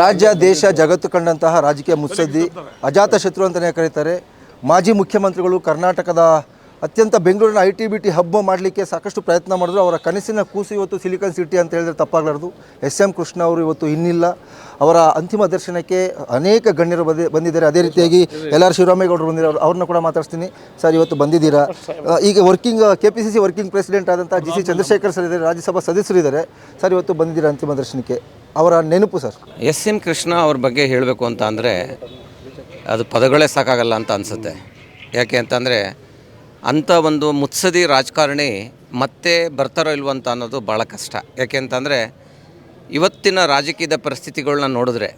ರಾಜ್ಯ, ದೇಶ, ಜಗತ್ತು ಕಂಡಂತಹ ರಾಜಕೀಯ ಮುತ್ಸದ್ದಿ, ಅಜಾತ ಶತ್ರು ಅಂತಲೇ ಕರೀತಾರೆ. ಮಾಜಿ ಮುಖ್ಯಮಂತ್ರಿಗಳು ಕರ್ನಾಟಕದ ಅತ್ಯಂತ ಬೆಂಗಳೂರಿನ ಐ ಟಿ ಬಿ ಟಿ ಹಬ್ಬ ಮಾಡಲಿಕ್ಕೆ ಸಾಕಷ್ಟು ಪ್ರಯತ್ನ ಮಾಡಿದ್ರು. ಅವರ ಕನಸಿನ ಕೂಸು ಇವತ್ತು ಸಿಲಿಕಾನ್ ಸಿಟಿ ಅಂತ ಹೇಳಿದ್ರೆ ತಪ್ಪಾಗಲಾರ್ದು. ಎಸ್ ಎಂ ಕೃಷ್ಣ ಅವರು ಇವತ್ತು ಇನ್ನಿಲ್ಲ. ಅವರ ಅಂತಿಮ ದರ್ಶನಕ್ಕೆ ಅನೇಕ ಗಣ್ಯರು ಬಂದಿ, ಬಂದಿದ್ದಾರೆ. ಅದೇ ರೀತಿಯಾಗಿ ಎಲ್ ಆರ್ ಶಿವರಾಮೇಗೌಡರು ಬಂದಿದ್ದಾರೆ. ಅವ್ರನ್ನ ಕೂಡ ಮಾತಾಡ್ತೀನಿ ಸರ್, ಇವತ್ತು ಬಂದಿದ್ದೀರಾ? ಈಗ working, K P C C working president ಆದಂಥ ಜಿ ಸಿ ಚಂದ್ರಶೇಖರ್ ಸರ್ ಇದ್ದಾರೆ. ರಾಜ್ಯಸಭಾ ಸದಸ್ಯರು ಇದ್ದಾರೆ. ಸರ್, ಇವತ್ತು ಬಂದಿದ್ದೀರಾ ಅಂತಿಮ ದರ್ಶನಕ್ಕೆ? ಅವರ ನೆನಪು ಸರ್? ಎಸ್ ಎಂ ಕೃಷ್ಣ ಅವ್ರ ಬಗ್ಗೆ ಹೇಳಬೇಕು ಅಂತ ಅಂದರೆ ಅದು ಪದಗಳೇ ಸಾಕಾಗಲ್ಲ ಅಂತ ಅನಿಸುತ್ತೆ. ಯಾಕೆ ಅಂತಂದರೆ ಅಂಥ ಒಂದು ಮುತ್ಸದಿ ರಾಜಕಾರಣಿ ಮತ್ತೆ ಬರ್ತಾರೋ ಇಲ್ವೋ ಅಂತ ಅನ್ನೋದು ಭಾಳ ಕಷ್ಟ. ಯಾಕೆ ಅಂತಂದರೆ ಇವತ್ತಿನ ರಾಜಕೀಯದ ಪರಿಸ್ಥಿತಿಗಳನ್ನ ನೋಡಿದ್ರೆ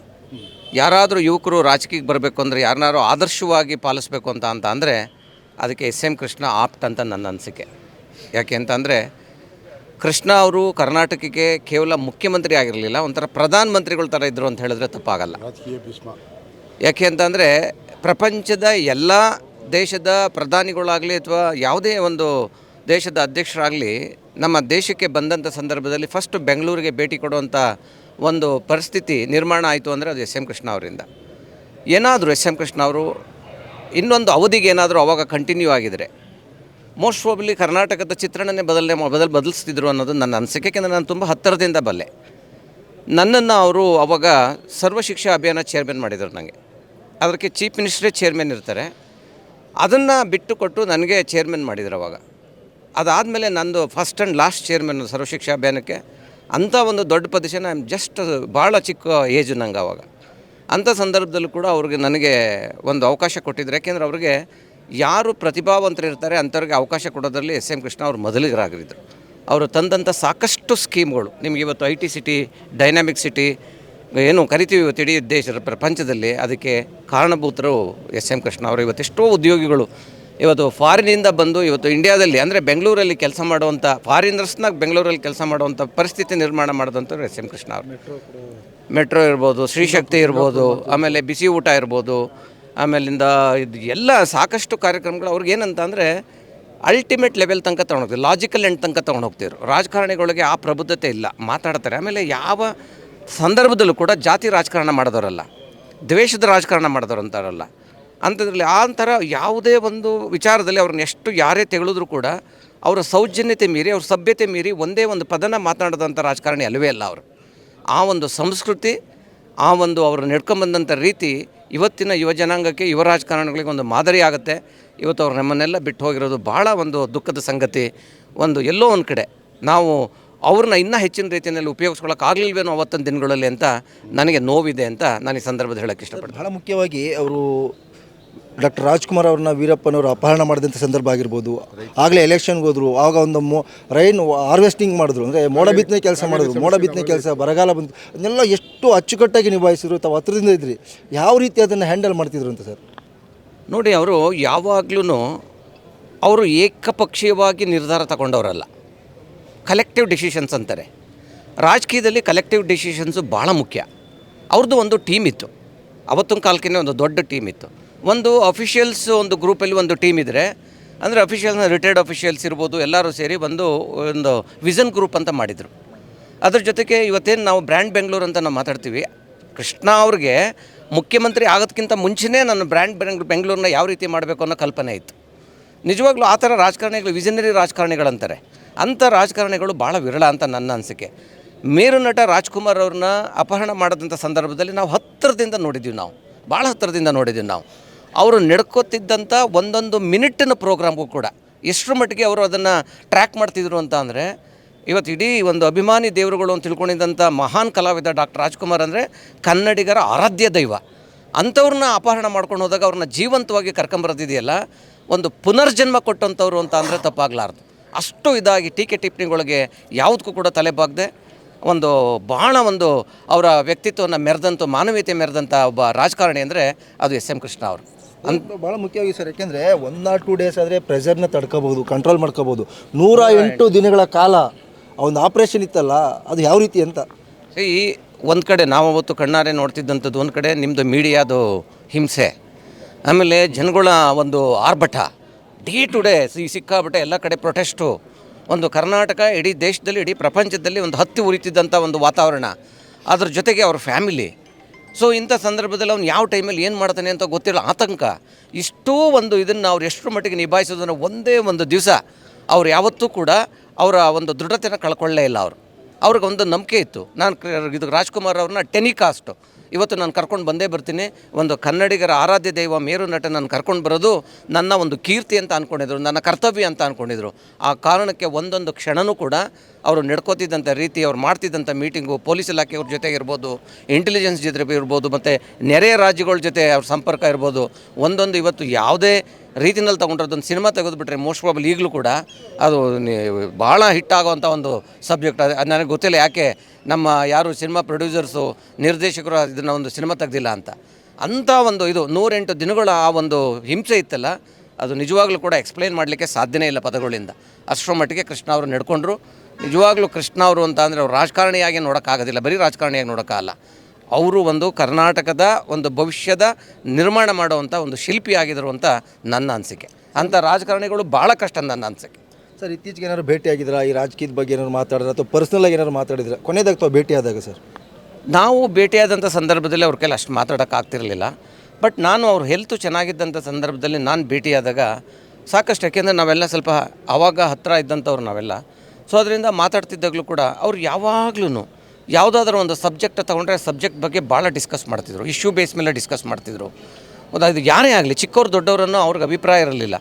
ಯಾರಾದರೂ ಯುವಕರು ರಾಜಕೀಯಕ್ಕೆ ಬರಬೇಕು ಅಂದರೆ ಯಾರನ್ನಾರು ಆದರ್ಶವಾಗಿ ಪಾಲಿಸ್ಬೇಕು ಅಂತ ಅಂತ ಅಂದರೆ ಅದಕ್ಕೆ ಎಸ್ ಎಂ ಕೃಷ್ಣ ಆಪ್ಟ್ ಅಂತ ನನ್ನ ಅನಿಸಿಕೆ. ಯಾಕೆ ಅಂತಂದರೆ ಕೃಷ್ಣ ಅವರು ಕರ್ನಾಟಕಕ್ಕೆ ಕೇವಲ ಮುಖ್ಯಮಂತ್ರಿ ಆಗಿರಲಿಲ್ಲ ಒಂಥರ ಪ್ರಧಾನ ಮಂತ್ರಿಗಳ ಥರ ಇದ್ದರು ಅಂತ ಹೇಳಿದ್ರೆ ತಪ್ಪಾಗಲ್ಲ. ಯಾಕೆ ಅಂತಂದರೆ ಪ್ರಪಂಚದ ಎಲ್ಲ ದೇಶದ ಪ್ರಧಾನಿಗಳಾಗಲಿ ಅಥವಾ ಯಾವುದೇ ಒಂದು ದೇಶದ ಅಧ್ಯಕ್ಷರಾಗಲಿ ನಮ್ಮ ದೇಶಕ್ಕೆ ಬಂದಂಥ ಸಂದರ್ಭದಲ್ಲಿ ಫಸ್ಟ್ ಬೆಂಗಳೂರಿಗೆ ಭೇಟಿ ಕೊಡುವಂಥ ಒಂದು ಪರಿಸ್ಥಿತಿ ನಿರ್ಮಾಣ ಆಯಿತು ಅಂದರೆ ಅದು ಎಸ್ ಎಂ ಕೃಷ್ಣ ಅವರಿಂದ. ಏನಾದರೂ ಎಸ್ ಎಂ ಕೃಷ್ಣ ಅವರು ಇನ್ನೊಂದು ಅವಧಿಗೆ ಏನಾದರೂ ಅವಾಗ ಕಂಟಿನ್ಯೂ ಆಗಿದರೆ ಮೋಸ್ಟ್ ಪ್ರಾಬಲಿ ಕರ್ನಾಟಕದ ಚಿತ್ರಣನೇ ಬದಲನೆ ಬದಲು ಬದಲ್, ಬದಲಿಸ್ತಿದ್ರು ಅನ್ನೋದು ನನ್ನ ಅನಿಸಿಕೆ, ಯಾಕೆಂದರೆ ನಾನು ತುಂಬ ಹತ್ತಿರದಿಂದ ಬಲ್ಲೆ. ನನ್ನನ್ನು ಅವರು ಅವಾಗ ಸರ್ವ ಶಿಕ್ಷಾ ಅಭಿಯಾನ ಚೇರ್ಮನ್ ಮಾಡಿದರು ನನಗೆ ಅದಕ್ಕೆ ಚೀಫ್ ಮಿನಿಸ್ಟ್ರೇ ಚೇರ್ಮನ್ ಇರ್ತಾರೆ. ಅದನ್ನು ಬಿಟ್ಟುಕೊಟ್ಟು ನನಗೆ ಚೇರ್ಮನ್ ಮಾಡಿದ್ರು ಅವಾಗ. ಅದಾದಮೇಲೆ ನಂದು first and last chairman Sarva Shiksha ಅಭಿಯಾನಕ್ಕೆ ಅಂಥ ಒಂದು ದೊಡ್ಡ ಪೊಸಿಷನ್ ಐ ಜಸ್ಟ್ ಭಾಳ ಚಿಕ್ಕ ಏಜು ನಂಗೆ ಅವಾಗ. ಅಂಥ ಸಂದರ್ಭದಲ್ಲೂ ಕೂಡ ಅವ್ರಿಗೆ ನನಗೆ ಒಂದು ಅವಕಾಶ ಕೊಟ್ಟಿದ್ರು. ಯಾಕೆಂದರೆ ಅವ್ರಿಗೆ ಯಾರು ಪ್ರತಿಭಾವಂತರಿರ್ತಾರೆ ಅಂಥವ್ರಿಗೆ ಅವಕಾಶ ಕೊಡೋದ್ರಲ್ಲಿ ಎಸ್ ಎಂ ಕೃಷ್ಣ ಅವರು ಮೊದಲಿಗರಾಗಿದ್ದರು ಅವರು ತಂದಂಥ ಸಾಕಷ್ಟು ಸ್ಕೀಮ್ಗಳು. ನಿಮಗೆ ಇವತ್ತು I T city dynamic city ಏನು ಕರಿತೀವಿ ಇವತ್ತು ಇಡೀ ದೇಶದ ಪ್ರಪಂಚದಲ್ಲಿ ಅದಕ್ಕೆ ಕಾರಣಭೂತರು ಎಸ್ ಎಂ ಕೃಷ್ಣ ಅವರು. ಇವತ್ತೆಷ್ಟೋ ಉದ್ಯೋಗಿಗಳು ಇವತ್ತು ಫಾರಿನಿಂದ ಬಂದು ಇವತ್ತು ಇಂಡಿಯಾದಲ್ಲಿ ಅಂದರೆ ಬೆಂಗಳೂರಲ್ಲಿ ಕೆಲಸ ಮಾಡುವಂಥ ಫಾರಿನರ್ಸ್ನಾಗ ಬೆಂಗಳೂರಲ್ಲಿ ಕೆಲಸ ಮಾಡುವಂಥ ಪರಿಸ್ಥಿತಿ ನಿರ್ಮಾಣ ಮಾಡಿದಂಥವ್ರು ಎಸ್ ಎಂ ಕೃಷ್ಣ ಅವರು. ಮೆಟ್ರೋ ಇರ್ಬೋದು ಶ್ರೀಶಕ್ತಿ ಇರ್ಬೋದು ಆಮೇಲೆ ಬಿಸಿ ಊಟ ಇರ್ಬೋದು ಆಮೇಲಿಂದ ಇದು ಎಲ್ಲ ಸಾಕಷ್ಟು ಕಾರ್ಯಕ್ರಮಗಳು ಅವ್ರಿಗೆ ಏನಂತ ಅಂದರೆ ಅಲ್ಟಿಮೇಟ್ ಲೆವೆಲ್ ತನಕ ತೊಗೊಂಡೋಗ್ತೀವಿ. ಲಾಜಿಕಲ್ ಎಂಡ್ ತನಕ ತೊಗೊಂಡೋಗ್ತಿದ್ರು ರಾಜಕಾರಣಿಗಳಿಗೆ ಆ ಪ್ರಬುದ್ಧತೆ ಇಲ್ಲ. ಮಾತಾಡ್ತಾರೆ. ಆಮೇಲೆ ಯಾವ ಸಂದರ್ಭದಲ್ಲೂ ಕೂಡ ಜಾತಿ ರಾಜಕಾರಣ ಮಾಡಿದವರಲ್ಲ. ದ್ವೇಷದ ರಾಜಕಾರಣ ಮಾಡಿದವರು ಅಂತಾರಲ್ಲ. ಅಂಥದ್ರಲ್ಲಿ ಆ ಥರ ಯಾವುದೇ ಒಂದು ವಿಚಾರದಲ್ಲಿ ಅವ್ರನ್ನ ಎಷ್ಟು ಯಾರೇ ತೆಗಳಿದ್ರು ಕೂಡ ಅವರ ಸೌಜನ್ಯತೆ ಮೀರಿ, ಅವ್ರ ಸಭ್ಯತೆ ಮೀರಿ ಒಂದೇ ಒಂದು ಪದನ ಮಾತನಾಡದಂಥ ರಾಜಕಾರಣಿ ಅಲ್ಲವೇ ಅಲ್ಲ ಅವರು. ಆ ಒಂದು ಸಂಸ್ಕೃತಿ, ಆ ಒಂದು ಅವರು ನಡ್ಕೊಂಬಂದಂಥ ರೀತಿ ಇವತ್ತಿನ ಯುವ ಜನಾಂಗಕ್ಕೆ, ಯುವ ರಾಜಕಾರಣಿಗಳಿಗೆ ಒಂದು ಮಾದರಿ ಆಗುತ್ತೆ. ಇವತ್ತು ಅವ್ರು ನಮ್ಮನ್ನೆಲ್ಲ ಬಿಟ್ಟು ಹೋಗಿರೋದು ಭಾಳ ಒಂದು ದುಃಖದ ಸಂಗತಿ. ಒಂದು ಎಲ್ಲೋ ಒಂದು ಕಡೆ ನಾವು ಅವ್ರನ್ನ ಇನ್ನೂ ಹೆಚ್ಚಿನ ರೀತಿಯಲ್ಲಿ ಉಪಯೋಗಿಸ್ಕೊಳ್ಳೋಕ್ಕಾಗಲಿಲ್ವೇನೋ ಅವತ್ತಿನ ದಿನಗಳಲ್ಲಿ ಅಂತ ನನಗೆ ನೋವಿದೆ ಅಂತ ನಾನು ಈ ಸಂದರ್ಭದಲ್ಲಿ ಹೇಳೋಕ್ಕೆ ಇಷ್ಟಪಡ್ತೀನಿ. ಬಹಳ ಮುಖ್ಯವಾಗಿ ಅವರು ಡಾಕ್ಟರ್ ರಾಜ್ಕುಮಾರ್ ಅವ್ರನ್ನ ವೀರಪ್ಪನವರು ಅಪಹರಣ ಮಾಡಿದಂಥ ಸಂದರ್ಭ ಆಗಿರ್ಬೋದು. ಆಗಲೇ ಎಲೆಕ್ಷನ್ಗೆ ಹೋದ್ರು. ಆವಾಗ ಒಂದು ಮೋ, ರೈನ್ ಹಾರ್ವೆಸ್ಟಿಂಗ್ ಮಾಡಿದ್ರು. ಅಂದರೆ ಮೋಡ ಬಿತ್ತನೆ ಕೆಲಸ ಮಾಡಿದ್ರು. ಮೋಡ ಬಿತ್ತನೆ ಕೆಲಸ, ಬರಗಾಲ ಬಂತು ಅದನ್ನೆಲ್ಲ ಎಷ್ಟು ಅಚ್ಚುಕಟ್ಟಾಗಿ ನಿಭಾಯಿಸಿದ್ರು ತಾವು ಹತ್ರದಿಂದ ಇದ್ರಿ. ಯಾವ ರೀತಿ ಅದನ್ನು ಹ್ಯಾಂಡಲ್ ಮಾಡ್ತಿದ್ರು ಅಂತ ಸರ್? ನೋಡಿ, ಅವರು ಯಾವಾಗಲೂ ಅವರು ಏಕಪಕ್ಷೀಯವಾಗಿ ನಿರ್ಧಾರ ತಗೊಂಡವರಲ್ಲ. ಕಲೆಕ್ಟಿವ್ ಡಿಸಿಷನ್ಸ್ ಅಂತಾರೆ. ರಾಜಕೀಯದಲ್ಲಿ ಕಲೆಕ್ಟಿವ್ ಡಿಸಿಷನ್ಸು ಭಾಳ ಮುಖ್ಯ. ಅವ್ರದ್ದು ಒಂದು ಟೀಮ್ ಇತ್ತು. ಅವತ್ತಿನ ಕಾಲಕ್ಕೆ ಒಂದು ದೊಡ್ಡ ಟೀಮ್ ಇತ್ತು. ಒಂದು ಅಫಿಷಿಯಲ್ಸ್ ಒಂದು ಗ್ರೂಪಲ್ಲಿ ಒಂದು ಟೀಮ್ ಇದ್ದರೆ ಅಂದರೆ ಅಫಿಷಿಯಲ್ಸ್ನ ರಿಟೈರ್ಡ್ ಅಫಿಷಿಯಲ್ಸ್ ಇರ್ಬೋದು, ಎಲ್ಲರೂ ಸೇರಿ ಒಂದು ಒಂದು ವಿಷನ್ ಗ್ರೂಪ್ ಅಂತ ಮಾಡಿದರು. ಅದ್ರ ಜೊತೆಗೆ ಇವತ್ತೇನು ನಾವು ಬ್ರ್ಯಾಂಡ್ ಬೆಂಗಳೂರು ಅಂತ ನಾವು ಮಾತಾಡ್ತೀವಿ, ಕೃಷ್ಣ ಅವ್ರಿಗೆ ಮುಖ್ಯಮಂತ್ರಿ ಆಗೋದಕ್ಕಿಂತ ಮುಂಚೆನೇ ನಾನು ಬ್ರ್ಯಾಂಡ್ ಬೆಂಗ್ ಬೆಂಗಳೂರನ್ನ ಯಾವ ರೀತಿ ಮಾಡಬೇಕು ಅನ್ನೋ ಕಲ್ಪನೆ ಇತ್ತು. ನಿಜವಾಗ್ಲೂ ಆ ಥರ ರಾಜಕಾರಣಿಗಳು ವಿಷನರಿ ರಾಜಕಾರಣಿಗಳಂತಾರೆ. ಅಂಥ ರಾಜಕಾರಣಿಗಳು ಭಾಳ ವಿರಳ ಅಂತ ನನ್ನ ಅನಿಸಿಕೆ. ಮೇರು ನಟ ರಾಜ್ಕುಮಾರ್ ಅವ್ರನ್ನ ಅಪಹರಣ ಮಾಡಿದಂಥ ಸಂದರ್ಭದಲ್ಲಿ ನಾವು ಹತ್ತಿರದಿಂದ ನೋಡಿದ್ದೀವಿ ನಾವು. ಭಾಳ ಹತ್ತಿರದಿಂದ ನೋಡಿದ್ದೀವಿ ನಾವು. ಅವರು ನಡ್ಕೋತಿದ್ದಂಥ ಒಂದೊಂದು ಮಿನಿಟಿನ ಪ್ರೋಗ್ರಾಮ್ಗೂ ಕೂಡ. ಎಷ್ಟರ ಮಟ್ಟಿಗೆ ಅವರು ಅದನ್ನು ಟ್ರ್ಯಾಕ್ ಮಾಡ್ತಿದ್ರು ಅಂತ ಅಂದರೆ, ಇವತ್ತು ಇಡೀ ಒಂದು ಅಭಿಮಾನಿ ದೇವರುಗಳು ಅಂತ ತಿಳ್ಕೊಂಡಿದ್ದಂಥ ಮಹಾನ್ ಕಲಾವಿದ ಡಾಕ್ಟರ್ ರಾಜ್ಕುಮಾರ್ ಅಂದರೆ ಕನ್ನಡಿಗರ ಆರಾಧ್ಯ ದೈವ. ಅಂಥವ್ರನ್ನ ಅಪಹರಣ ಮಾಡ್ಕೊಂಡು ಹೋದಾಗ ಅವ್ರನ್ನ ಜೀವಂತವಾಗಿ ಕರ್ಕೊಂಬರೋದಿದೆಯಲ್ಲ ಒಂದು ಪುನರ್ಜನ್ಮ ಕೊಟ್ಟಂಥವ್ರು ಅಂತ ಅಂದರೆ ತಪ್ಪಾಗಲಾರ್ದು. ಅಷ್ಟು ಇದಾಗಿ ಟೀಕೆ ಟಿಪ್ಪಣಿಗಳಿಗೆ ಯಾವುದಕ್ಕೂ ಕೂಡ ತಲೆಬಾಗದೆ, ಒಂದು ಭಾಳ ಒಂದು ಅವರ ವ್ಯಕ್ತಿತ್ವವನ್ನು ಮೆರೆದಂಥ ಮಾನವೀಯತೆ ಮೆರೆದಂಥ ಒಬ್ಬ ರಾಜಕಾರಣಿ ಅಂದರೆ ಅದು ಎಸ್ ಎಂ ಕೃಷ್ಣ ಅವರು. ಅಂತ ಭಾಳ ಮುಖ್ಯವಾಗಿ ಸರ್ ಯಾಕೆಂದರೆ ಒನ್ ಆರ್ ಟೂ ಡೇಸ್ ಆದರೆ ಪ್ರೆಷರ್ನ ತಡ್ಕೋಬಹುದು ಕಂಟ್ರೋಲ್ ಮಾಡ್ಕೋಬಹುದು. ನೂರ ಎಂಟು ದಿನಗಳ ಕಾಲ ಒಂದು ಆಪ್ರೇಷನ್ ಇತ್ತಲ್ಲ ಅದು ಯಾವ ರೀತಿ ಅಂತ? ಈ ಒಂದು ಕಡೆ ನಾವು ಅವತ್ತು ಕಣ್ಣಾರೆ ನೋಡ್ತಿದ್ದಂಥದ್ದು ಒಂದು ಕಡೆ ನಿಮ್ಮದು ಮೀಡಿಯಾದು ಹಿಂಸೆ. ಆಮೇಲೆ ಜನಗಳ ಒಂದು ಆರ್ಭಟ. ಡೇ ಟು ಡೇ ಸಿಕ್ಕಾಬಿಟ್ಟೆ ಎಲ್ಲ ಕಡೆ ಪ್ರೊಟೆಸ್ಟು ಒಂದು ಕರ್ನಾಟಕ ಇಡೀ ದೇಶದಲ್ಲಿ ಇಡೀ ಪ್ರಪಂಚದಲ್ಲಿ ಒಂದು ಹತ್ತಿ ಉರಿತಿದ್ದಂಥ ಒಂದು ವಾತಾವರಣ. ಅದ್ರ ಜೊತೆಗೆ ಅವ್ರ ಫ್ಯಾಮಿಲಿ ಸೊ ಇಂಥ ಸಂದರ್ಭದಲ್ಲಿ ಅವ್ನು ಯಾವ ಟೈಮಲ್ಲಿ ಏನು ಮಾಡ್ತಾನೆ ಅಂತ ಗೊತ್ತಿಲ್ಲ. ಆತಂಕ. ಇಷ್ಟೂ ಒಂದು ಇದನ್ನು ಅವ್ರು ಎಷ್ಟರ ಮಟ್ಟಿಗೆ ನಿಭಾಯಿಸೋದನ್ನು ಒಂದೇ ಒಂದು ದಿವಸ ಅವ್ರು ಯಾವತ್ತೂ ಕೂಡ ಅವರ ಒಂದು ದೃಢತೆನ ಕಳ್ಕೊಳ್ಳೇ ಇಲ್ಲ ಅವರು. ಅವ್ರಿಗೆ ಒಂದು ನಂಬಿಕೆ ಇತ್ತು. ನಾನು ಇದು ರಾಜ್ಕುಮಾರ್ ಅವ್ರನ್ನ ಟೆನಿಕಾಸ್ಟು ಇವತ್ತು ನಾನು ಕರ್ಕೊಂಡು ಬಂದೇ ಬರ್ತೀನಿ. ಒಂದು ಕನ್ನಡಿಗರ ಆರಾಧ್ಯ ದೈವ ಮೇರು ನಟ ನಾನು ಕರ್ಕೊಂಡು ಬರೋದು ನನ್ನ ಒಂದು ಕೀರ್ತಿ ಅಂತ ಅಂದ್ಕೊಂಡಿದ್ರು ನನ್ನ ಕರ್ತವ್ಯ ಅಂತ ಅಂದ್ಕೊಂಡಿದ್ರು ಆ ಕಾರಣಕ್ಕೆ ಒಂದೊಂದು ಕ್ಷಣನೂ ಕೂಡ ಅವರು ನಡ್ಕೋತಿದ್ದಂಥ ರೀತಿ, ಅವ್ರು ಮಾಡ್ತಿದ್ದಂಥ ಮೀಟಿಂಗು, ಪೊಲೀಸ್ ಇಲಾಖೆಯವ್ರ ಜೊತೆ ಇರ್ಬೋದು ಇಂಟೆಲಿಜೆನ್ಸ್ ಜೊತೆ ಇರ್ಬೋದು, ಮತ್ತು ನೆರೆಯ ರಾಜ್ಯಗಳ ಜೊತೆ ಅವ್ರ ಸಂಪರ್ಕ ಇರ್ಬೋದು, ಒಂದೊಂದು ಇವತ್ತು ಯಾವುದೇ ರೀತಿನಲ್ಲಿ ತೊಗೊಂಡಿರೋದೊಂದು ಸಿನಿಮಾ ತೆಗೆದುಬಿಟ್ರೆ ಮೋಸ್ಟ್ ಪ್ರಾಬಲ್ ಈಗಲೂ ಕೂಡ ಅದು ಭಾಳ ಹಿಟ್ ಆಗೋವಂಥ ಒಂದು ಸಬ್ಜೆಕ್ಟ್. ಅದು ನನಗೆ ಗೊತ್ತಿಲ್ಲ ಯಾಕೆ ನಮ್ಮ ಯಾರು ಸಿನಿಮಾ ಪ್ರೊಡ್ಯೂಸರ್ಸು ನಿರ್ದೇಶಕರು ಇದನ್ನು ಒಂದು ಸಿನಿಮಾ ತೆಗ್ದಿಲ್ಲ ಅಂತ. ಅಂಥ ಒಂದು ಇದು ನೂರೆಂಟು ದಿನಗಳ ಆ ಒಂದು ಹಿಂಸೆ ಇತ್ತಲ್ಲ, ಅದು ನಿಜವಾಗ್ಲೂ ಕೂಡ ಎಕ್ಸ್ಪ್ಲೈನ್ ಮಾಡಲಿಕ್ಕೆ ಸಾಧ್ಯನೇ ಇಲ್ಲ ಪದಗಳಿಂದ. ಅಷ್ಟರ ಮಟ್ಟಿಗೆ ಕೃಷ್ಣ ಅವರು ನಡ್ಕೊಂಡ್ರು. ನಿಜವಾಗ್ಲೂ ಕೃಷ್ಣ ಅವರು ಅಂತ ಅಂದರೆ ಅವ್ರು ರಾಜಕಾರಣಿಯಾಗಿ ನೋಡೋಕ್ಕಾಗೋದಿಲ್ಲ. ಬರೀ ರಾಜಕಾರಣಿಯಾಗಿ ನೋಡೋಕ್ಕಾಗಲ್ಲ. ಅವರು ಒಂದು ಕರ್ನಾಟಕದ ಒಂದು ಭವಿಷ್ಯದ ನಿರ್ಮಾಣ ಮಾಡುವಂಥ ಒಂದು ಶಿಲ್ಪಿ ಆಗಿದ್ರು ಅಂತ ನನ್ನ ಅನಿಸಿಕೆ. ಅಂಥ ರಾಜಕಾರಣಿಗಳು ಭಾಳ ಕಷ್ಟ ನನ್ನ ಅನಿಸಿಕೆ. ಸರ್ ಇತ್ತೀಚೆಗೆ ಏನಾದ್ರು ಭೇಟಿಯಾಗಿದ್ದೀರಾ ಈ ರಾಜಕೀಯದ ಬಗ್ಗೆ ಏನಾದ್ರು ಮಾತಾಡಿದ್ರೆ? ಅಥವಾ ಪರ್ಸ್ನಲಾಗಿ ಏನಾದ್ರು ಮಾತಾಡಿದ್ರೆ? ಕೊನೆಯದಾಗ ತಾವು ಭೇಟಿಯಾದಾಗ ಸರ್? ನಾವು ಭೇಟಿಯಾದಂಥ ಸಂದರ್ಭದಲ್ಲಿ ಅವ್ರ ಕೈಲಿ ಅಷ್ಟು ಮಾತಾಡೋಕ್ಕಾಗ್ತಿರಲಿಲ್ಲ ಬಟ್ ನಾನು ಅವ್ರ ಹೆಲ್ತು ಚೆನ್ನಾಗಿದ್ದಂಥ ಸಂದರ್ಭದಲ್ಲಿ ನಾನು ಭೇಟಿಯಾದಾಗ ಸಾಕಷ್ಟು ಯಾಕೆಂದರೆ ನಾವೆಲ್ಲ ಸ್ವಲ್ಪ ಆವಾಗ ಹತ್ತಿರ ಇದ್ದಂಥವ್ರು ನಾವೆಲ್ಲ. ಸೊ ಅದರಿಂದ ಮಾತಾಡ್ತಿದ್ದಾಗಲೂ ಕೂಡ ಅವ್ರು ಯಾವಾಗ್ಲೂ ಯಾವುದಾದ್ರೂ ಒಂದು ಸಬ್ಜೆಕ್ಟ್ ತೊಗೊಂಡ್ರೆ ಸಬ್ಜೆಕ್ಟ್ ಬಗ್ಗೆ ಭಾಳ ಡಿಸ್ಕಸ್ ಮಾಡ್ತಿದ್ರು. ಇಶ್ಯೂ ಬೇಸ್ ಮೇಲೆ ಡಿಸ್ಕಸ್ ಮಾಡ್ತಿದ್ರು. ಅದು ಯಾರೇ ಆಗಲಿ ಚಿಕ್ಕವ್ರು ದೊಡ್ಡವರನ್ನು ಅವ್ರಿಗೆ ಅಭಿಪ್ರಾಯ ಇರಲಿಲ್ಲ.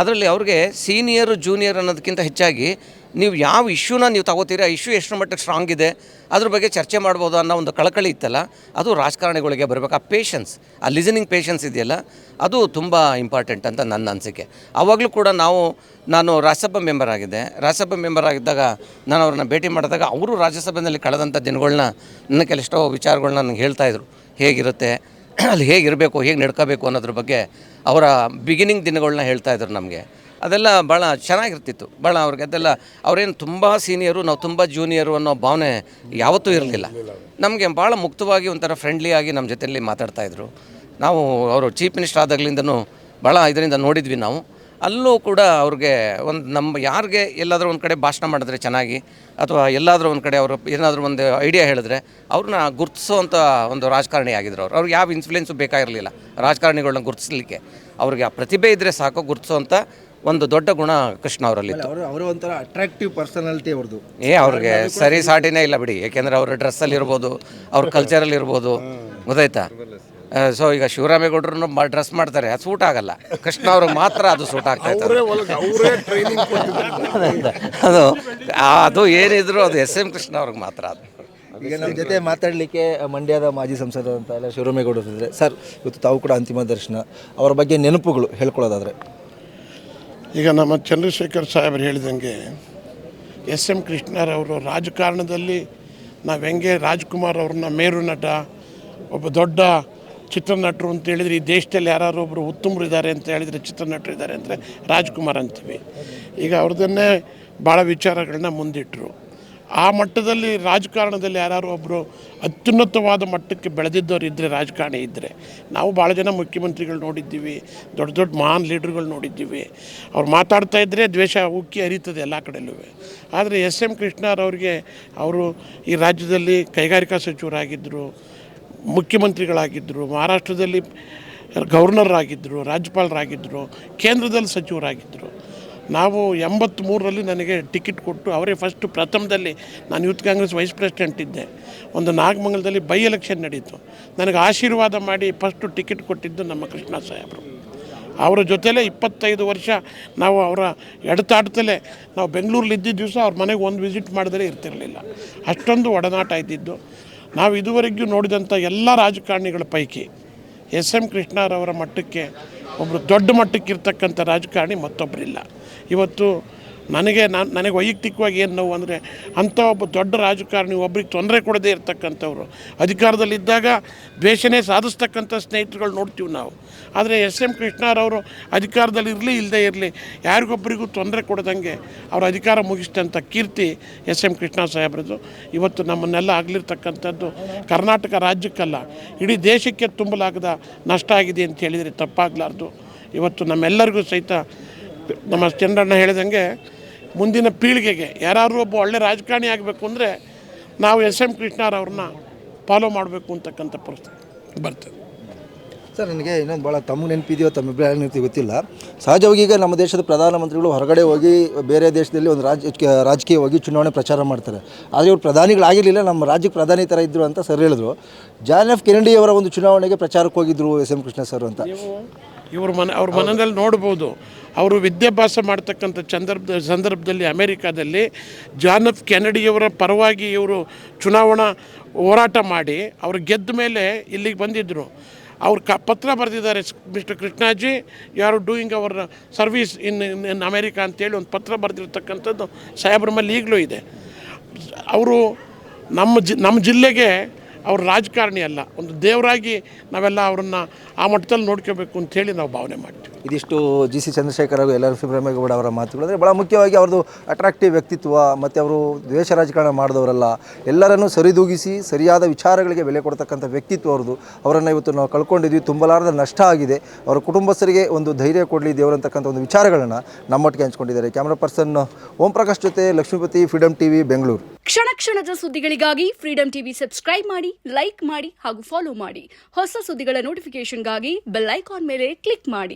ಅದರಲ್ಲಿ ಅವ್ರಿಗೆ ಸೀನಿಯರು ಜೂನಿಯರ್ ಅನ್ನೋದಕ್ಕಿಂತ ಹೆಚ್ಚಾಗಿ ನೀವು ಯಾವ ಇಶ್ಯೂನ ನೀವು ತಗೋತೀರಿ, ಆ ಇಶ್ಯೂ ಎಷ್ಟು ಮಟ್ಟಿಗೆ ಸ್ಟ್ರಾಂಗ್ ಇದೆ, ಅದ್ರ ಬಗ್ಗೆ ಚರ್ಚೆ ಮಾಡ್ಬೋದು ಅನ್ನೋ ಒಂದು ಕಳಕಳಿ ಇತ್ತಲ್ಲ, ಅದು ರಾಜಕಾರಣಿಗಳಿಗೆ ಬರಬೇಕು. ಆ ಪೇಷನ್ಸ್ ಆ ಲಿಸನಿಂಗ್ ಪೇಷನ್ಸ್ ಇದೆಯಲ್ಲ, ಅದು ತುಂಬ ಇಂಪಾರ್ಟೆಂಟ್ ಅಂತ ನನ್ನ ಅನಿಸಿಕೆ. ಆವಾಗಲೂ ಕೂಡ ನಾವು, ನಾನು ರಾಜ್ಯಸಭಾ ಮೆಂಬರ್ ಆಗಿದ್ದೆ. ರಾಜ್ಯಸಭಾ ಮೆಂಬರ್ ಆಗಿದ್ದಾಗ ನಾನು ಅವ್ರನ್ನ ಭೇಟಿ ಮಾಡಿದಾಗ ಅವರು ರಾಜ್ಯಸಭೆಯಲ್ಲಿ ಕಳೆದಂಥ ದಿನಗಳನ್ನ ನನ್ನ ಕೆಲಷ್ಟೋ ವಿಚಾರಗಳನ್ನ ನನಗೆ ಹೇಳ್ತಾಯಿದ್ರು ಹೇಗಿರುತ್ತೆ, ಅಲ್ಲಿ ಹೇಗಿರಬೇಕು, ಹೇಗೆ ನಡ್ಕೋಬೇಕು ಅನ್ನೋದ್ರ ಬಗ್ಗೆ ಅವರ ಬಿಗಿನಿಂಗ್ ದಿನಗಳನ್ನ ಹೇಳ್ತಾ ಇದ್ರು ನಮಗೆ. ಅದೆಲ್ಲ ಭಾಳ ಚೆನ್ನಾಗಿರ್ತಿತ್ತು. ಭಾಳ ಅವ್ರಿಗೆ ಅದೆಲ್ಲ, ಅವರೇನು ತುಂಬ ಸೀನಿಯರು ನಾವು ತುಂಬ ಜೂನಿಯರು ಅನ್ನೋ ಭಾವನೆ ಯಾವತ್ತೂ ಇರಲಿಲ್ಲ. ನಮಗೆ ಭಾಳ ಮುಕ್ತವಾಗಿ ಒಂಥರ ಫ್ರೆಂಡ್ಲಿ ಆಗಿ ನಮ್ಮ ಜೊತೆಯಲ್ಲಿ ಮಾತಾಡ್ತಾಯಿದ್ರು ನಾವು ಅವರು ಚೀಫ್ ಮಿನಿಸ್ಟರ್ ಆದಾಗಲಿಂದನೂ ಭಾಳ ಇದರಿಂದ ನೋಡಿದ್ವಿ ನಾವು. ಅಲ್ಲೂ ಕೂಡ ಅವ್ರಿಗೆ ಒಂದು ನಮ್ಮ ಯಾರಿಗೆ ಎಲ್ಲಾದರೂ ಒಂದು ಕಡೆ ಭಾಷಣ ಮಾಡಿದ್ರೆ ಚೆನ್ನಾಗಿ, ಅಥವಾ ಎಲ್ಲಾದರೂ ಒಂದು ಕಡೆ ಅವರು ಏನಾದರೂ ಒಂದು ಐಡಿಯಾ ಹೇಳಿದ್ರೆ ಅವ್ರನ್ನ ಗುರುತಿಸೋವಂಥ ಒಂದು ರಾಜಕಾರಣಿ ಆಗಿದ್ರು ಅವ್ರು. ಅವ್ರಿಗೆ ಯಾವ ಇನ್ಫ್ಲುಯೆನ್ಸು ಬೇಕಾಗಿರಲಿಲ್ಲ ರಾಜಕಾರಣಿಗಳನ್ನ ಗುರುತಿಸಲಿಕ್ಕೆ. ಅವ್ರಿಗೆ ಆ ಪ್ರತಿಭೆ ಇದ್ದರೆ ಸಾಕು ಗುರುತಿಸೋವಂಥ ಒಂದು ದೊಡ್ಡ ಗುಣ ಕೃಷ್ಣ ಅವರಲ್ಲಿತ್ತು. ಅವರು ಅವರು ಒಂಥರ ಅಟ್ರಾಕ್ಟಿವ್ ಪರ್ಸನಾಲಿಟಿ ಅವ್ರದ್ದು. ಏ ಅವ್ರಿಗೆ ಸರಿ ಸಾಟಿನೇ ಇಲ್ಲ ಬಿಡಿ. ಯಾಕೆಂದರೆ ಅವ್ರ ಡ್ರೆಸ್ಸಲ್ಲಿ ಇರ್ಬೋದು ಅವ್ರ ಕಲ್ಚರಲ್ಲಿ ಇರ್ಬೋದು. ಗೊತ್ತಾಯ್ತಾ? ಸೊ ಈಗ ಶಿವರಾಮೇಗೌಡರು ಡ್ರೆಸ್ ಮಾಡ್ತಾರೆ. ಅದು ಸೂಟ್ ಆಗಲ್ಲ. ಕೃಷ್ಣ ಅವ್ರಿಗೆ ಮಾತ್ರ ಅದು ಸೂಟ್ ಆಗ್ತಾ ಇತ್ತು. ಅವರೇ ಟ್ರೈನಿಂಗ್ ಕೊಟ್ಟಿದ್ದಾರೆ. ಅದು ಅದು ಏನಿದ್ರು ಅದು ಎಸ್ ಎಂ ಕೃಷ್ಣ ಅವ್ರಿಗೆ ಮಾತ್ರ ಅದು. ಈಗ ನಮ್ಮ ಜೊತೆ ಮಾತಾಡಲಿಕ್ಕೆ ಮಂಡ್ಯದ ಮಾಜಿ ಸಂಸದ ಅಂತ ಎಲ್ಲ ಶಿವರಾಮೇಗೌಡರು ಸರ್ ಇವತ್ತು ತಾವು ಕೂಡ ಅಂತಿಮ ದರ್ಶನ. ಅವರ ಬಗ್ಗೆ ನೆನಪುಗಳು ಹೇಳ್ಕೊಳ್ಳೋದಾದ್ರೆ. ಈಗ ನಮ್ಮ ಚಂದ್ರಶೇಖರ್ ಸಾಹೇಬರು ಹೇಳಿದಂಗೆ ಎಸ್ ಎಂ ಕೃಷ್ಣರವರು ರಾಜಕಾರಣದಲ್ಲಿ ನಾವು ಹೆಂಗೆ ರಾಜ್ಕುಮಾರ್ ಅವ್ರನ್ನ ಮೇರು ನಟ, ಒಬ್ಬ ದೊಡ್ಡ ಚಿತ್ರನಟರು ಅಂತ ಹೇಳಿದರೆ ಈ ದೇಶದಲ್ಲಿ ಯಾರು ಒಬ್ಬರು ಉತ್ತಮರು ಇದ್ದಾರೆ ಅಂತ ಹೇಳಿದರೆ ಚಿತ್ರನಟರು ಇದ್ದಾರೆ ಅಂದರೆ ರಾಜ್ಕುಮಾರ್ ಅಂತೀವಿ. ಈಗ ಅವ್ರದನ್ನೇ ಭಾಳ ವಿಚಾರಗಳನ್ನ ಮುಂದಿಟ್ಟರು ಆ ಮಟ್ಟದಲ್ಲಿ ರಾಜಕಾರಣದಲ್ಲಿ ಯಾರು ಒಬ್ಬರು ಅತ್ಯುನ್ನತವಾದ ಮಟ್ಟಕ್ಕೆ ಬೆಳೆದಿದ್ದವರು ಇದ್ದರೆ ರಾಜಕಾರಣಿ ಇದ್ದರೆ ನಾವು ಭಾಳ ಜನ ಮುಖ್ಯಮಂತ್ರಿಗಳು ನೋಡಿದ್ದೀವಿ, ದೊಡ್ಡ ದೊಡ್ಡ ಮಹಾನ್ ಲೀಡ್ರುಗಳು ನೋಡಿದ್ದೀವಿ. ಅವ್ರು ಮಾತಾಡ್ತಾ ಇದ್ದರೆ ದ್ವೇಷ ಉಕ್ಕಿ ಹರಿತದೆ ಎಲ್ಲ ಕಡೆಯಲ್ಲೂ. ಆದರೆ ಎಸ್ ಎಂ ಕೃಷ್ಣರವ್ರಿಗೆ ಅವರು ಈ ರಾಜ್ಯದಲ್ಲಿ ಕೈಗಾರಿಕಾ ಸಚಿವರಾಗಿದ್ದರು ಮುಖ್ಯಮಂತ್ರಿಗಳಾಗಿದ್ದರು ಮಹಾರಾಷ್ಟ್ರದಲ್ಲಿ ಗವರ್ನರ್ ಆಗಿದ್ದರು ರಾಜ್ಯಪಾಲರಾಗಿದ್ದರು ಕೇಂದ್ರದಲ್ಲಿ ಸಚಿವರಾಗಿದ್ದರು ನಾವು ಎಂಬತ್ತ್ಮೂರರಲ್ಲಿ ನನಗೆ ಟಿಕೆಟ್ ಕೊಟ್ಟು ಅವರೇ ಫಸ್ಟ್ ಪ್ರಥಮದಲ್ಲಿ ನಾನು ಯೂತ್ ಕಾಂಗ್ರೆಸ್ ವೈಸ್ ಪ್ರೆಸಿಡೆಂಟ್ ಇದ್ದೆ. ಒಂದು ನಾಗಮಂಗಲದಲ್ಲಿ ಬೈ ಎಲೆಕ್ಷನ್ ನಡೀತು. ನನಗೆ ಆಶೀರ್ವಾದ ಮಾಡಿ ಫಸ್ಟು ಟಿಕೆಟ್ ಕೊಟ್ಟಿದ್ದು ನಮ್ಮ ಕೃಷ್ಣ ಸಾಹೇಬರು. ಅವರ ಜೊತೆಲೇ ಇಪ್ಪತ್ತೈದು ವರ್ಷ ನಾವು ಅವರ ಎಡತಾಡ್ತಲೇ ನಾವು ಬೆಂಗಳೂರಲ್ಲಿ ಇದ್ದಿದ್ದ ದಿವಸ ಅವ್ರ ಮನೆಗೆ ಒಂದು ವಿಸಿಟ್ ಮಾಡಿದರೆ ಇರ್ತಿರಲಿಲ್ಲ. ಅಷ್ಟೊಂದು ಒಡನಾಟ ಇದ್ದಿದ್ದು. ನಾವು ಇದುವರೆಗೂ ನೋಡಿದಂಥ ಎಲ್ಲ ರಾಜಕಾರಣಿಗಳ ಪೈಕಿ ಎಸ್ ಎಂ ಕೃಷ್ಣರವರ ಮಟ್ಟಕ್ಕೆ ಒಬ್ಬರು ದೊಡ್ಡ ಮಟ್ಟಕ್ಕೆ ಇರ್ತಕ್ಕಂಥ ರಾಜಕಾರಣಿ ಮತ್ತೊಬ್ಬರಿಲ್ಲ ಇವತ್ತು ನನಗೆ ನಾನು ನನಗೆ ವೈಯಕ್ತಿಕವಾಗಿ ಏನು ನೋವು ಅಂದರೆ ಅಂಥ ಒಬ್ಬ ದೊಡ್ಡ ರಾಜಕಾರಣಿ ಒಬ್ರಿಗೆ ತೊಂದರೆ ಕೊಡದೇ ಇರ್ತಕ್ಕಂಥವ್ರು. ಅಧಿಕಾರದಲ್ಲಿದ್ದಾಗ ದ್ವೇಷನೇ ಸಾಧಿಸ್ತಕ್ಕಂಥ ಸ್ನೇಹಿತರುಗಳು ನೋಡ್ತೀವಿ ನಾವು. ಆದರೆ ಎಸ್ ಎಂ ಕೃಷ್ಣರವರು ಅಧಿಕಾರದಲ್ಲಿ ಇರಲಿ, ಇಲ್ಲದೇ ಇರಲಿ, ಯಾರಿಗೊಬ್ಬರಿಗೂ ತೊಂದರೆ ಕೊಡದಂಗೆ ಅವ್ರ ಅಧಿಕಾರ ಮುಗಿಸಿದಂಥ ಕೀರ್ತಿ ಎಸ್ ಎಂ ಕೃಷ್ಣ ಸಾಹೇಬ್ರದ್ದು. ಇವತ್ತು ನಮ್ಮನ್ನೆಲ್ಲ ಆಗಲಿರ್ತಕ್ಕಂಥದ್ದು ಕರ್ನಾಟಕ ರಾಜ್ಯಕ್ಕಲ್ಲ. ಇಡೀ ದೇಶಕ್ಕೆ ತುಂಬಲಾಗದ ನಷ್ಟ ಆಗಿದೆ ಅಂತ ಹೇಳಿದರೆ ತಪ್ಪಾಗಲಾರ್ದು. ಇವತ್ತು ನಮ್ಮೆಲ್ಲರಿಗೂ ಸಹಿತ ನಮ್ಮ ಚಂದ್ರಣ್ಣ ಹೇಳಿದಂಗೆ ಮುಂದಿನ ಪೀಳಿಗೆಗೆ ಯಾರಾದರೂ ಒಬ್ಬ ಒಳ್ಳೆ ರಾಜಕಾರಣಿ ಆಗಬೇಕು ಅಂದರೆ ನಾವು ಎಸ್ ಎಂ ಕೃಷ್ಣರವ್ರನ್ನ ಫಾಲೋ ಮಾಡಬೇಕು ಅಂತಕ್ಕಂಥ ಪರಿಸ್ಥಿತಿ ಬರ್ತದೆ. ಸರ್ ನನಗೆ ಇನ್ನೊಂದು ಭಾಳ ತಮ್ಮ ನೆನಪಿದೆಯೋ ತಮ್ಮಿಬ್ಬರ ನೆನಪಿ ಗೊತ್ತಿಲ್ಲ. ಸಹಜವಾಗಿ ಈಗ ನಮ್ಮ ದೇಶದ ಪ್ರಧಾನಮಂತ್ರಿಗಳು ಹೊರಗಡೆ ಹೋಗಿ ಬೇರೆ ದೇಶದಲ್ಲಿ ಒಂದು ರಾಜ ರಾಜಕೀಯವಾಗಿ ಚುನಾವಣೆ ಪ್ರಚಾರ ಮಾಡ್ತಾರೆ. ಆದರೆ ಇವರು ಪ್ರಧಾನಿಗಳಾಗಿರಲಿಲ್ಲ ನಮ್ಮ ರಾಜ್ಯಕ್ಕೆ ಪ್ರಧಾನಿ ಥರ ಇದ್ದರು ಅಂತ ಸರ್ ಹೇಳಿದ್ರು. John F. ಕೆನಡಿಯವರ ಒಂದು ಚುನಾವಣೆಗೆ ಪ್ರಚಾರಕ್ಕೆ ಹೋಗಿದ್ರು ಎಸ್ ಎಂ ಕೃಷ್ಣ ಸರ್ ಅಂತ. ಇವ್ರ ಮನ ಅವ್ರ ಮನದಲ್ಲಿ ನೋಡ್ಬೋದು. ಅವರು ವಿದ್ಯಾಭ್ಯಾಸ ಮಾಡ್ತಕ್ಕಂಥ ಸಂದರ್ಭದ ಸಂದರ್ಭದಲ್ಲಿ ಅಮೇರಿಕಾದಲ್ಲಿ ಜಾನ್ ಎಫ್ ಕೆನಡಿಯವರ ಪರವಾಗಿ ಇವರು ಚುನಾವಣಾ ಹೋರಾಟ ಮಾಡಿ ಅವರು ಗೆದ್ದ ಮೇಲೆ ಇಲ್ಲಿಗೆ ಬಂದಿದ್ದರು ಅವ್ರು ಕ ಪತ್ರ ಬರೆದಿದ್ದಾರೆ mister Krishnaji you are doing our service in in America ಅಂತೇಳಿ ಒಂದು ಪತ್ರ ಬರೆದಿರ್ತಕ್ಕಂಥದ್ದು ಸಾಹೇಬ್ರ ಮೇಲೆ ಈಗಲೂ ಇದೆ. ಅವರು ನಮ್ಮ ಜಿ ನಮ್ಮ ಜಿಲ್ಲೆಗೆ ಅವ್ರು ರಾಜಕಾರಣಿ ಅಲ್ಲ. ಒಂದು ದೇವರಾಗಿ ನಾವೆಲ್ಲ ಅವರನ್ನು ಆ ಮಟ್ಟದಲ್ಲಿ ನೋಡ್ಕೋಬೇಕು ಅಂತೇಳಿ ನಾವು ಭಾವನೆ ಮಾಡ್ತೀವಿ. ಇದಿಷ್ಟು ಜಿ ಸಿ ಚಂದ್ರಶೇಖರ್ ಹಾಗೂ ಎಲ್ ಆರ್ ಸುಬ್ರಹ್ಮಣ್ಯಗೌಡ ಅವರ ಮಾತುಗಳು ಅಂದರೆ ಭಾಳ ಮುಖ್ಯವಾಗಿ ಅವ್ರದ್ದು ಅಟ್ರಾಕ್ಟಿವ್ ವ್ಯಕ್ತಿತ್ವ ಮತ್ತು ಅವರು ದ್ವೇಷ ರಾಜಕಾರಣ ಮಾಡಿದವರಲ್ಲ. ಎಲ್ಲರನ್ನು ಸರಿದೂಗಿಸಿ ಸರಿಯಾದ ವಿಚಾರಗಳಿಗೆ ಬೆಲೆ ಕೊಡ್ತಕ್ಕಂಥ ವ್ಯಕ್ತಿತ್ವ ಅವ್ರದ್ದು. ಅವರನ್ನು ಇವತ್ತು ನಾವು ಕಳ್ಕೊಂಡಿದ್ವಿ. ತುಂಬಲಾರದ ನಷ್ಟ ಆಗಿದೆ. ಅವರ ಕುಟುಂಬಸ್ಥರಿಗೆ ಒಂದು ಧೈರ್ಯ ಕೊಡಲಿ ದೇವರಂತಕ್ಕಂಥ ಒಂದು ವಿಚಾರಗಳನ್ನು ನಮ್ಮೊಟ್ಟಿಗೆ ಹಂಚ್ಕೊಂಡಿದ್ದಾರೆ. ಕ್ಯಾಮ್ರಾ ಪರ್ಸನ್ ಓಂ ಪ್ರಕಾಶ್ ಜೊತೆ ಲಕ್ಷ್ಮೀಪತಿ ಫ್ರೀಡಮ್ ಟಿವಿ ಬೆಂಗಳೂರು ಕ್ಷಣ ಕ್ಷಣದ ಸುದ್ದಿಗಳಿಗಾಗಿ ಫ್ರೀಡಂ ಟಿವಿ ಸಬ್ಸ್ಕ್ರೈಬ್ ಮಾಡಿ ಲೈಕ್ ಮಾಡಿ ಹಾಗೂ ಫಾಲೋ ಮಾಡಿ. ಹೊಸ ಸುದ್ದಿಗಳ ನೋಟಿಫಿಕೇಶನ್ಗಾಗಿ ಬೆಲ್ ಐಕಾನ್ ಮೇಲೆ ಕ್ಲಿಕ್ ಮಾಡಿ.